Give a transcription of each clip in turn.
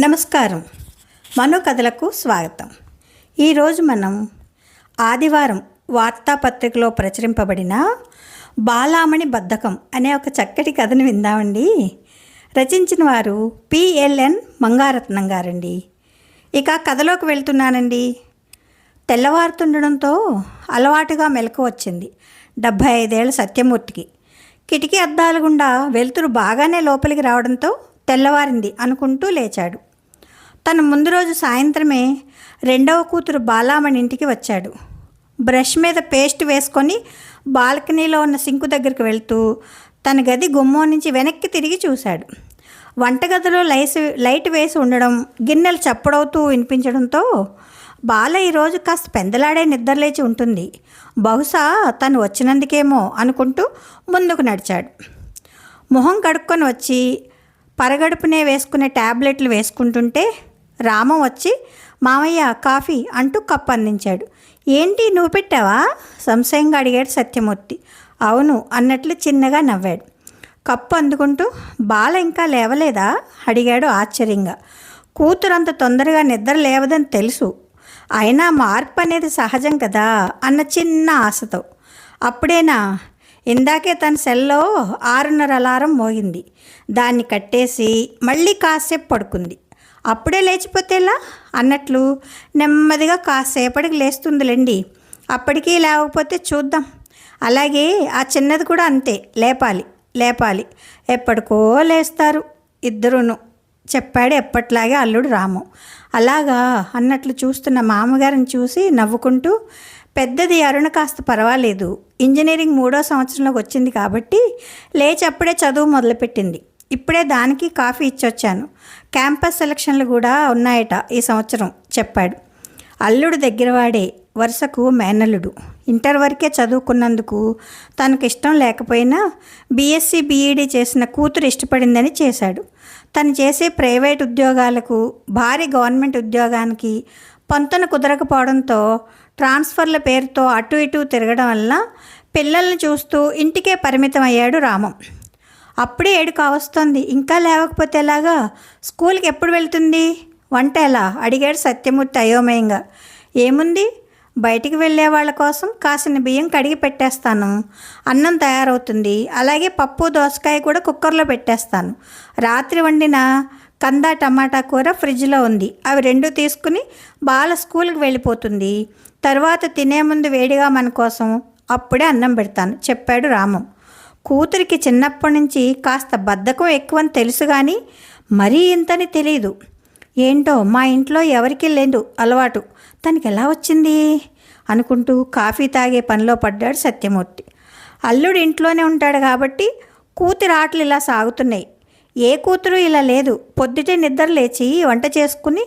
నమస్కారం. మనో కథలకు స్వాగతం ఈరోజు మనం ఆదివారం వార్తాపత్రికలో ప్రచురింపబడిన బాలామణి బద్ధకం అనే ఒక చక్కటి కథను విందామండి. రచించిన వారు పిఎల్ఎన్ మంగారత్నం గారండి. ఇక కథలోకి వెళ్తున్నానండి. తెల్లవారుతుండడంతో అలవాటుగా మెలకు వచ్చింది. డెబ్భై ఐదేళ్ళ సత్యమూర్తికి. కిటికీ అద్దాల గుండా వెలుతురు బాగానే లోపలికి రావడంతో తెల్లవారింది అనుకుంటూ లేచాడు. తన ముందు రోజు సాయంత్రమే రెండవ కూతురు బాలామణి ఇంటికి వచ్చాడు. బ్రష్ మీద పేస్ట్ వేసుకొని బాల్కనీలో ఉన్న సింకు దగ్గరికి వెళ్తూ తన గది గుమ్మం నుంచి వెనక్కి తిరిగి చూశాడు. వంటగదిలో లైస్ లైట్ వేసి ఉండడం గిన్నెలు చప్పుడవుతూ వినిపించడంతో బాల ఈరోజు కాస్త పెందలాడే నిద్రలేచి ఉంటుంది. బహుశా తను వచ్చినందుకేమో అనుకుంటూ ముందుకు నడిచాడు. మొహం కడుక్కొని వచ్చి పరగడుపునే వేసుకునే ట్యాబ్లెట్లు వేసుకుంటుంటే రామం వచ్చి మామయ్య కాఫీ అంటూ కప్పు అందించాడు. ఏంటి నువ్వు పెట్టావా? సంశయంగా అడిగాడు సత్యమూర్తి. అవును అన్నట్లు చిన్నగా నవ్వాడు. కప్పు అందుకుంటూ బాల ఇంకా లేవలేదా? అడిగాడు ఆశ్చర్యంగా. కూతురు అంత తొందరగా నిద్ర లేవదని తెలుసు. అయినా మార్పు అనేది సహజం కదా అన్న చిన్న ఆశతో. అప్పుడేనా? ఇందాకే తన సెల్లో ఆరున్నర అలారం మోగింది. దాన్ని కట్టేసి మళ్ళీ కాసేపు పడుకుంది. అప్పుడే లేచిపోతేలా? అన్నట్లు నెమ్మదిగా కాసేపటికి లేస్తుందిలేండి. అప్పటికీ లేకపోతే చూద్దాం. అలాగే ఆ చిన్నది కూడా అంతే లేపాలి లేపాలి. ఎప్పటికో లేస్తారు. ఇద్దరును చెప్పాడు ఎప్పట్లాగే అల్లుడు రాము. అలాగా అన్నట్లు చూస్తున్న మామగారిని చూసి నవ్వుకుంటూ పెద్దది అరుణ కాస్త పర్వాలేదు. ఇంజనీరింగ్ మూడో సంవత్సరంలోకి వచ్చింది కాబట్టి లేచి అప్పుడే చదువు మొదలుపెట్టింది. ఇప్పుడే దానికి కాఫీ ఇచ్చొచ్చాను. క్యాంపస్ సెలక్షన్లు కూడా ఉన్నాయట ఈ సంవత్సరం చెప్పాడు. అల్లుడు దగ్గరవాడే వరుసకు మేనల్లుడు. ఇంటర్ వరకే చదువుకున్నందుకు తనకు ఇష్టం లేకపోయినా బీఎస్సీ బీఈడీ చేసిన కూతురు ఇష్టపడిందని చేశాడు. తను చేసే ప్రైవేట్ ఉద్యోగాలకు భారీ గవర్నమెంట్ ఉద్యోగానికి పొంతన కుదరకపోవడంతో ట్రాన్స్ఫర్ల పేరుతో అటు ఇటు తిరగడం వల్ల పిల్లల్ని చూస్తూ ఇంటికే పరిమితం అయ్యాడు రామం. అప్పుడే ఏడు కావస్తోంది ఇంకా లేవకపోతే ఎలాగా? స్కూల్కి ఎప్పుడు వెళ్తుంది? వంట ఎలా? అడిగాడు సత్యమూర్తి అయోమయంగా. ఏముంది? బయటికి వెళ్ళే వాళ్ళ కోసం కాసిన బియ్యం కడిగి పెట్టేస్తాను. అన్నం తయారవుతుంది. అలాగే పప్పు దోసకాయ కూడా కుక్కర్లో పెట్టేస్తాను. రాత్రి వండిన కంద టమాటా కూర ఫ్రిడ్జ్లో ఉంది. అవి రెండు తీసుకుని బాల స్కూల్కి వెళ్ళిపోతుంది. తర్వాత తినే ముందు వేడిగా మన కోసం అప్పుడే అన్నం పెడతాను చెప్పాడు రామం. కూతురికి చిన్నప్పటి నుంచి కాస్త బద్ధకం ఎక్కువని తెలుసు కానీ మరీ ఇంతని తెలియదు ఏంటో మా ఇంట్లో ఎవరికీ లేదు అలవాటు. తనకి ఎలా వచ్చింది? అనుకుంటూ కాఫీ తాగే పనిలో పడ్డాడు సత్యమూర్తి. అల్లుడు ఇంట్లోనే ఉంటాడు కాబట్టి కూతురు ఆటలు ఇలా సాగుతున్నాయి. ఏ కూతురు ఇలా లేదు. పొద్దుటే నిద్ర లేచి వంట చేసుకుని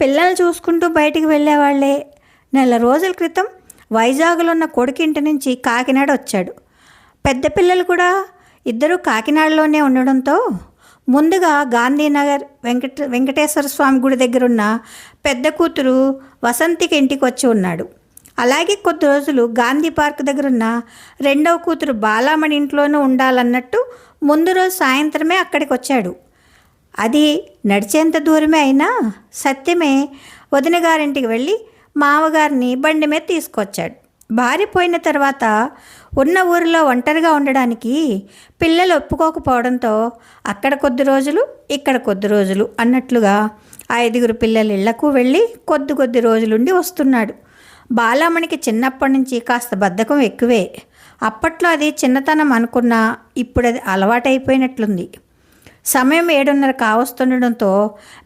పిల్లల్ని చూసుకుంటూ బయటికి వెళ్ళేవాళ్ళే. నెల రోజుల క్రితం వైజాగ్లో ఉన్న కొడుకింటి నుంచి కాకినాడ వచ్చాడు. పెద్ద పిల్లలు కూడా ఇద్దరు కాకినాడలోనే ఉండడంతో ముందుగా గాంధీనగర్ వెంకట వెంకటేశ్వర స్వామి గుడి దగ్గర ఉన్న పెద్ద కూతురు వసంతికి ఇంటికి వచ్చి ఉన్నాడు. అలాగే కొద్ది రోజులు గాంధీ పార్క్ దగ్గర ఉన్న రెండవ కూతురు బాలామణి ఇంట్లోనూ ఉండాలన్నట్టు ముందు రోజు సాయంత్రమే అక్కడికి వచ్చాడు. అది నడిచేంత దూరమే అయినా సత్యమే వదిన గారింటికి వెళ్ళి మామగారిని బండి మీద తీసుకొచ్చాడు. భార్య పోయిన తర్వాత ఉన్న ఊరిలో ఒంటరిగా ఉండడానికి పిల్లలు ఒప్పుకోకపోవడంతో అక్కడ కొద్ది రోజులు ఇక్కడ కొద్ది రోజులు అన్నట్లుగా ఐదుగురు పిల్లల ఇళ్ళకు వెళ్ళి కొద్ది కొద్ది రోజులుండి వస్తున్నాడు. బాలామణికి చిన్నప్పటి నుంచి కాస్త బద్ధకం ఎక్కువే. అప్పట్లో అది చిన్నతనం అనుకున్నా ఇప్పుడు అది అలవాటైపోయినట్లుంది. సమయం ఏడున్నర కావస్తుండడంతో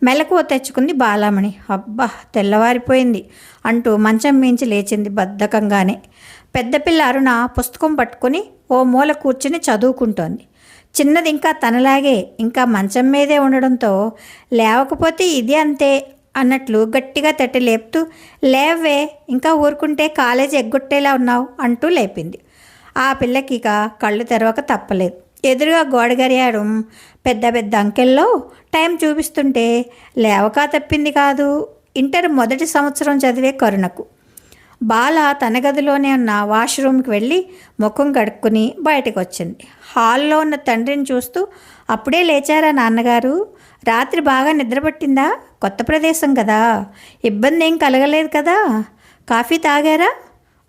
మెలకువ తెచ్చుకుంది బాలామణి. అబ్బా తెల్లవారిపోయింది అంటూ మంచం మించి లేచింది బద్ధకంగానే. పెద్దపిల్ల అరుణ పుస్తకం పట్టుకుని ఓ మూల కూర్చుని చదువుకుంటోంది. చిన్నది ఇంకా తనలాగే ఇంకా మంచం మీదే ఉండడంతో లేవకపోతే ఇది అంతే అన్నట్లు గట్టిగా తట్టి లేపుతూ లేవే ఇంకా ఊరుకుంటే కాలేజీ ఎగ్గొట్టేలా ఉన్నావు అంటూ లేపింది. ఆ పిల్లకి ఇక కళ్ళు తెరవక తప్పలేదు. ఎదురుగా గోడ పెద్ద పెద్ద అంకెల్లో టైం చూపిస్తుంటే లేవక తప్పింది కాదు. ఇంటర్ మొదటి సంవత్సరం చదివే కరుణకు. బాల తన గదిలోనే ఉన్న వాష్రూమ్కి వెళ్ళి ముఖం కడుక్కుని బయటకు వచ్చింది హాల్లో ఉన్న తండ్రిని చూస్తూ అప్పుడే లేచారా నాన్నగారు? రాత్రి బాగా నిద్రపట్టిందా? కొత్త ప్రదేశం కదా. ఇబ్బంది ఏం కలగలేదు కదా. కాఫీ తాగారా?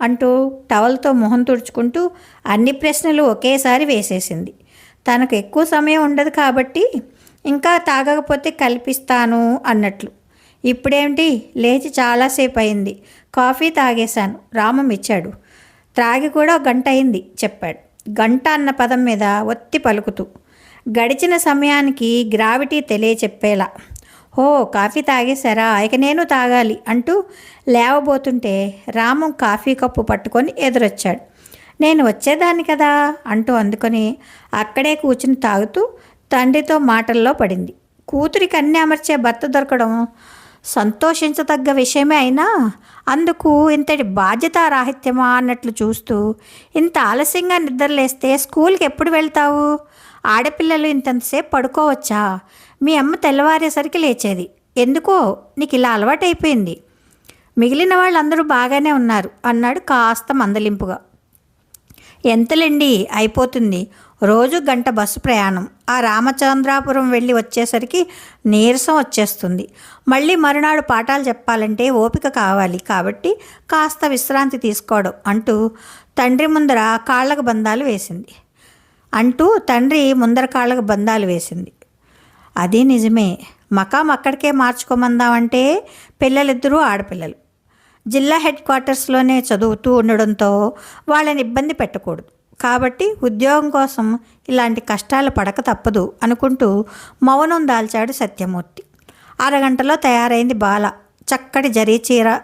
అంటూ టవల్తో మొహం తుడుచుకుంటూ అన్ని ప్రశ్నలు ఒకేసారి వేసేసింది. తనకు ఎక్కువ సమయం ఉండదు కాబట్టి ఇంకా తాగకపోతే కల్పిస్తాను అన్నట్లు. ఇప్పుడేమిటి? లేచి చాలాసేపు అయింది కాఫీ తాగేశాను. రామం ఇచ్చాడు. త్రాగి కూడా గంట అయింది చెప్పాడు. గంట అన్న పదం మీద ఒత్తి పలుకుతూ. గడిచిన సమయానికి గ్రావిటీ తెలియచెప్పేలా. ఓ కాఫీ తాగేశారా? ఇక నేను తాగాలి అంటూ లేవబోతుంటే రామం కాఫీ కప్పు పట్టుకొని ఎదురొచ్చాడు. నేను వచ్చేదాన్ని కదా అంటూ అందుకొని అక్కడే కూర్చుని తాగుతూ తండ్రితో మాటల్లో పడింది. కూతురికి అన్ని అమర్చే భర్త దొరకడం సంతోషించదగ్గ విషయమే అయినా అందుకు ఇంతటి బాధ్యతారాహిత్యమా అన్నట్లు చూస్తూ ఇంత ఆలస్యంగా నిద్రలేస్తే స్కూల్కి ఎప్పుడు వెళ్తావు? ఆడపిల్లలు ఇంతంతసేపు పడుకోవచ్చా? మీ అమ్మ తెల్లవారేసరికి లేచేది. ఎందుకో నీకు ఇలా అలవాటైపోయింది. మిగిలిన వాళ్ళందరూ బాగానే ఉన్నారు అన్నాడు కాస్త మందలింపుగా. ఎంతలేండి? అయిపోతుంది. రోజు గంట బస్సు ప్రయాణం. ఆ రామచంద్రాపురం వెళ్ళి వచ్చేసరికి నీరసం వచ్చేస్తుంది. మళ్ళీ మరునాడు పాఠాలు చెప్పాలంటే ఓపిక కావాలి కాబట్టి కాస్త విశ్రాంతి తీసుకోవడం అంటూ తండ్రి ముందర కాళ్ళకు బంధాలు వేసింది. అంటూ తండ్రి ముందర కాళ్ళకు బంధాలు వేసింది. అది నిజమే. మకాం అక్కడికే మార్చుకోమందామంటే పిల్లలిద్దరూ ఆడపిల్లలు. జిల్లా హెడ్ క్వార్టర్స్లోనే చదువుతూ ఉండడంతో వాళ్ళని ఇబ్బంది పెట్టకూడదు. కాబట్టి ఉద్యోగం కోసం ఇలాంటి కష్టాలు పడక తప్పదు అనుకుంటూ మౌనం దాల్చాడు సత్యమూర్తి. అరగంటలో తయారైంది బాల. చక్కటి జరీ చీర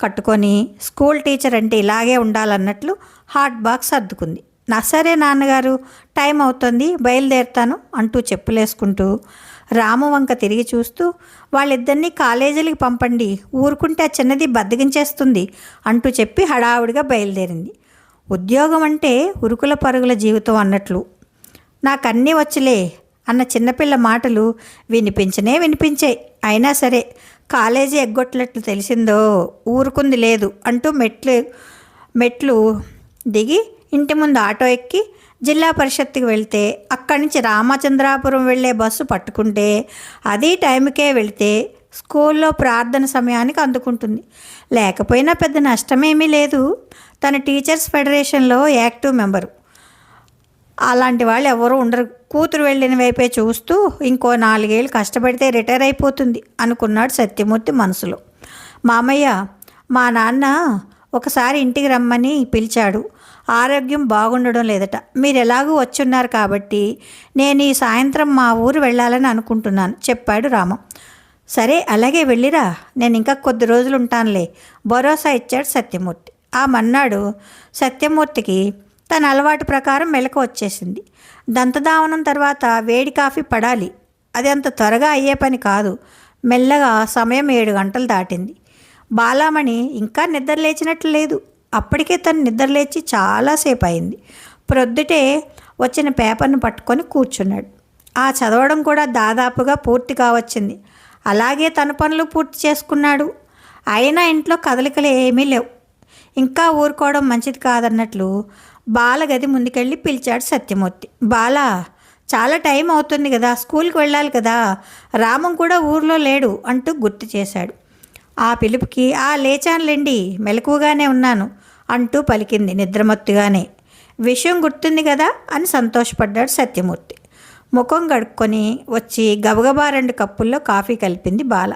కట్టుకొని స్కూల్ టీచర్ అంటే ఇలాగే ఉండాలన్నట్లు హాట్ బాక్స్ అద్దుకుంది. నా సరే నాన్నగారు టైం అవుతుంది బయలుదేరుతాను అంటూ చెప్పులేసుకుంటూ రాము వంక తిరిగి చూస్తూ వాళ్ళిద్దరినీ కాలేజీలకి పంపండి. ఊరుకుంటే ఆ చిన్నది బద్దగించేస్తుంది అంటూ చెప్పి హడావుడిగా బయలుదేరింది. ఉద్యోగం అంటే ఉరుకుల పరుగుల జీవితం అన్నట్లు. నాకన్నీ వచ్చలే అన్న చిన్నపిల్ల మాటలు వినిపించనే వినిపించాయి. అయినా సరే కాలేజీ ఎగ్గొట్లట్లు తెలిసిందో ఊరుకుంది లేదు అంటూ మెట్లు మెట్లు దిగి ఇంటి ముందు ఆటో ఎక్కి జిల్లా పరిషత్తుకి వెళ్తే అక్కడి నుంచి రామచంద్రాపురం వెళ్ళే బస్సు పట్టుకుంటే అది టైంకే వెళితే స్కూల్లో ప్రార్థన సమయానికి అందుకుంటుంది. లేకపోయినా పెద్ద నష్టమేమీ లేదు. తన టీచర్స్ ఫెడరేషన్లో యాక్టివ్ మెంబరు. అలాంటి వాళ్ళు ఎవరూ ఉండరు. కూతురు వెళ్ళిన వైపే చూస్తూ ఇంకో నాలుగేళ్ళు కష్టపడితే రిటైర్ అయిపోతుంది అనుకున్నాడు సత్యమూర్తి మనసులో. మామయ్య మా నాన్న ఒకసారి ఇంటికి రమ్మని పిలిచాడు. ఆరోగ్యం బాగుండడం లేదట. మీరు ఎలాగూ వచ్చున్నారు కాబట్టి నేను ఈ సాయంత్రం మా ఊరు వెళ్ళాలని అనుకుంటున్నాను చెప్పాడు రామ. సరే అలాగే వెళ్ళిరా. నేను ఇంకా కొద్ది రోజులు ఉంటానులే భరోసా ఇచ్చాడు సత్యమూర్తి. ఆ మన్నాడు సత్యమూర్తికి తన అలవాటు ప్రకారం మెలక వచ్చేసింది. దంతదావనం తర్వాత వేడి కాఫీ పడాలి. అది అంత త్వరగా అయ్యే పని కాదు. మెల్లగా సమయం ఏడు గంటలు దాటింది. బాలామణి ఇంకా నిద్ర లేచినట్లు లేదు. అప్పటికే తను నిద్రలేచి చాలాసేపు అయింది ప్రొద్దుటే వచ్చిన పేపర్ను పట్టుకొని కూర్చున్నాడు. ఆ చదవడం కూడా దాదాపుగా పూర్తి కావచ్చింది. అలాగే తన పనులు పూర్తి చేసుకున్నాడు. అయినా ఇంట్లో కదలికలు ఏమీ లేవు. ఇంకా ఊరుకోవడం మంచిది కాదన్నట్లు బాల గది ముందుకెళ్ళి పిలిచాడు సత్యమూర్తి. బాల చాలా టైం అవుతుంది కదా స్కూల్కి వెళ్ళాలి కదా రామం కూడా ఊర్లో లేడు అంటూ గుర్తు చేశాడు. ఆ పిలుపుకి ఆ లేచానులేండి మెలకువగానే ఉన్నాను. అంటూ పలికింది నిద్రమత్తుగానే. విషయం గుర్తుంది కదా అని సంతోషపడ్డాడు సత్యమూర్తి. ముఖం గడుక్కొని వచ్చి గబగబా రెండు కప్పుల్లో కాఫీ కలిపింది బాల.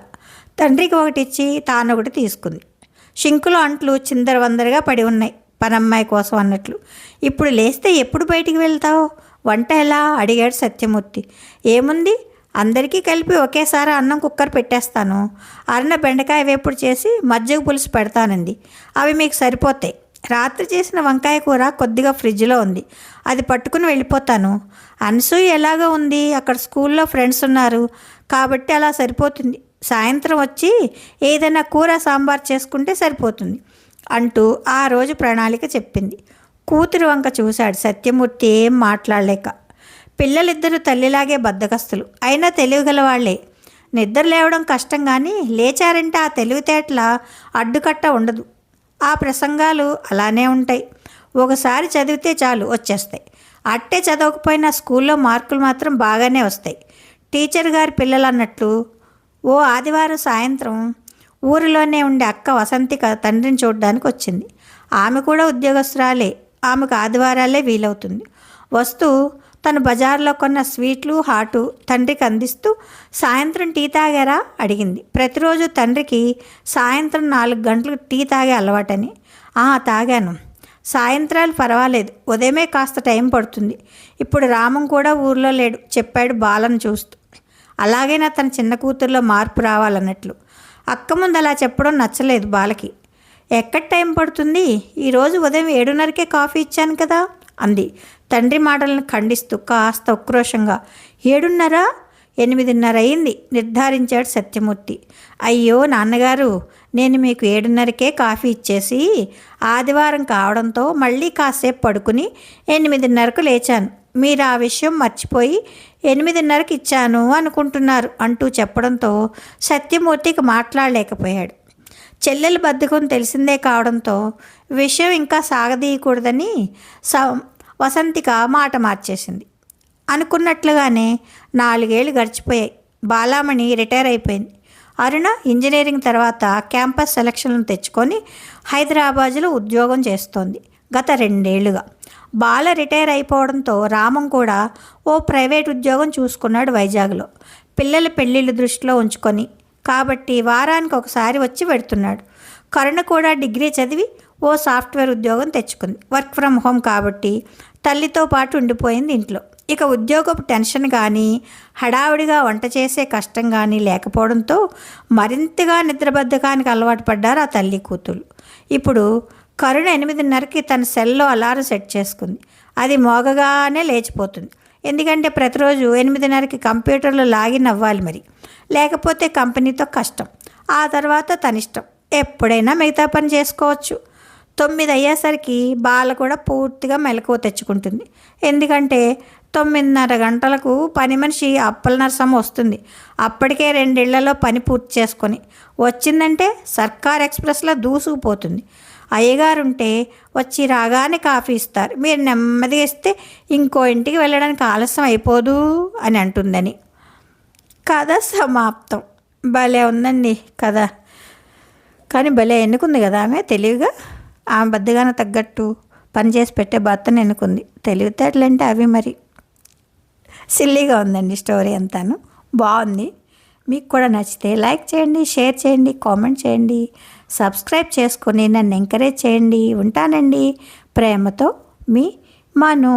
తండ్రికి ఒకటి ఇచ్చి తాను ఒకటి తీసుకుంది. షింకులో అంట్లు చిందరవందరగా పడి ఉన్నాయి. పనమ్మాయి కోసం అన్నట్లు. ఇప్పుడు లేస్తే ఎప్పుడు బయటికి వెళ్తావు? వంట ఎలా? అడిగాడు సత్యమూర్తి. ఏముంది? అందరికీ కలిపి ఒకేసారి అన్నం కుక్కర్ పెట్టేస్తాను. అరణ బెండకాయ వేపుడు చేసి మజ్జిగ పులుసు పెడతానండి అవి మీకు సరిపోతాయి. రాత్రి చేసిన వంకాయ కూర కొద్దిగా ఫ్రిడ్జ్లో ఉంది. అది పట్టుకుని వెళ్ళిపోతాను. అనసూయ ఎలాగో ఉంది? అక్కడ స్కూల్లో ఫ్రెండ్స్ ఉన్నారు. కాబట్టి అలా సరిపోతుంది. సాయంత్రం వచ్చి ఏదైనా కూర సాంబార్ చేసుకుంటే సరిపోతుంది అంటూ ఆ రోజు ప్రణాళిక చెప్పింది. కూతురు వంక చూశాడు. సత్యమూర్తి ఏం మాట్లాడలేక. పిల్లలిద్దరూ తల్లిలాగే బద్దకస్తులు. అయినా తెలివిగల వాళ్ళే నిద్ర లేవడం కష్టం కానీ లేచారంటే ఆ తెలివితేటల అడ్డుకట్ట ఉండదు. ఆ ప్రసంగాలు అలానే ఉంటాయి. ఒకసారి చదివితే చాలు వచ్చేస్తాయి. అట్టే చదవకపోయినా స్కూల్లో మార్కులు మాత్రం బాగానే వస్తాయి. టీచర్ గారి పిల్లలు అన్నట్లు ఓ ఆదివారం సాయంత్రం ఊరిలోనే ఉండే అక్క వసంతిక తండ్రిని చూడడానికి వచ్చింది. ఆమె కూడా ఉద్యోగస్తురాలే. ఆమెకు ఆదివారాలే వీలవుతుంది. వస్తూ తను బజార్లో కొన్న స్వీట్లు హాటు తండ్రికి అందిస్తూ సాయంత్రం టీ తాగారా? అడిగింది. ప్రతిరోజు తండ్రికి సాయంత్రం నాలుగు గంటలకు టీ తాగే అలవాటని. "ఆ, తాగాను. సాయంత్రాలు పర్వాలేదు. ఉదయమే కాస్త టైం పడుతుంది. ఇప్పుడు రామం కూడా ఊర్లో లేడు. చెప్పాడు బాలను చూస్తూ. అలాగైనా తన చిన్న కూతుర్లో మార్పు రావాలన్నట్లు. అక్క ముందు అలా చెప్పడం నచ్చలేదు బాలకి. ఎక్కడ టైం పడుతుంది? ఈరోజు ఉదయం ఏడున్నరకే కాఫీ ఇచ్చాను కదా? అంది. తండ్రి మాటలను ఖండిస్తూ కాస్త ఉక్రోషంగా ఏడున్నర? ఎనిమిదిన్నర అయింది నిర్ధారించాడు సత్యమూర్తి. అయ్యో నాన్నగారు నేను మీకు ఏడున్నరకే కాఫీ ఇచ్చేసి ఆదివారం కావడంతో మళ్ళీ కాసేపు పడుకుని ఎనిమిదిన్నరకు లేచాను. మీరు ఆ విషయం మర్చిపోయి ఎనిమిదిన్నరకు ఇచ్చాను అనుకుంటున్నారు అంటూ చెప్పడంతో సత్యమూర్తికి మాట్లాడలేకపోయాడు. చెల్లెల బద్ధకం తెలిసిందే కావడంతో విషయం ఇంకా సాగదీయకూడదని వసంతిక మాట మార్చేసింది. అనుకున్నట్లుగానే నాలుగేళ్ళు గడిచిపోయాయి. బాలామణి రిటైర్ అయిపోయింది. అరుణ ఇంజనీరింగ్ తర్వాత క్యాంపస్ సెలక్షన్లను తెచ్చుకొని హైదరాబాద్లో ఉద్యోగం చేస్తోంది. గత రెండేళ్ళుగా. బాల రిటైర్ అయిపోవడంతో రామం కూడా ఓ ప్రైవేట్ ఉద్యోగం చూసుకున్నాడు వైజాగ్లో. పిల్లల పెళ్ళిళ్ళు దృష్టిలో ఉంచుకొని. కాబట్టి వారానికి ఒకసారి వచ్చి పెడుతున్నాడు. కరుణ కూడా డిగ్రీ చదివి ఓ సాఫ్ట్వేర్ ఉద్యోగం తెచ్చుకుంది. వర్క్ ఫ్రమ్ హోమ్ కాబట్టి తల్లితో పాటు ఉండిపోయింది ఇంట్లో. ఇక ఉద్యోగపు టెన్షన్ కానీ హడావుడిగా వంట చేసే కష్టం కానీ లేకపోవడంతో మరింతగా నిద్రబద్ధకానికి అలవాటు పడ్డారు ఆ తల్లి కూతురు ఇప్పుడు కరుణ ఎనిమిదిన్నరకి తన సెల్లో అలారం సెట్ చేసుకుంది. అది మోగగానే లేచిపోతుంది. ఎందుకంటే ప్రతిరోజు ఎనిమిదిన్నరకి కంప్యూటర్లో లాగిన్ అవ్వాలి మరి. లేకపోతే కంపెనీతో కష్టం. ఆ తర్వాత తన ఇష్టం ఎప్పుడైనా మిగతా పని చేసుకోవచ్చు. తొమ్మిది అయ్యేసరికి బాల కూడా పూర్తిగా మెలకువ తెచ్చుకుంటుంది. ఎందుకంటే తొమ్మిదిన్నర గంటలకు పని మనిషి అప్పల నరసమ్మ వస్తుంది. అప్పటికే రెండేళ్ళలో పని పూర్తి చేసుకొని వచ్చిందంటే సర్కార్ ఎక్స్ప్రెస్లో దూసుకుపోతుంది. అయ్యగారుంటే వచ్చి రాగానే కాఫీ ఇస్తారు. మీరు నెమ్మదిగా ఇస్తే ఇంకో ఇంటికి వెళ్ళడానికి ఆలస్యం అయిపోదు అని అంటుందని. కథ సమాప్తం. భలే ఉందండి కథ. కానీ భలే ఎన్నుకుంది కదా ఆమె? తెలివిగా? ఆమె బద్దగానే తగ్గట్టు పనిచేసి పెట్టే భర్తను ఎన్నుకుంది. తెలివితేటలంటే అవి మరి. సిల్లీగా ఉందండి స్టోరీ అంతాను. బాగుంది. మీకు కూడా నచ్చితే లైక్ చేయండి షేర్ చేయండి కామెంట్ చేయండి సబ్స్క్రైబ్ చేసుకొని నన్ను ఎంకరేజ్ చేయండి. ఉంటానండి. ప్రేమతో మీ మను.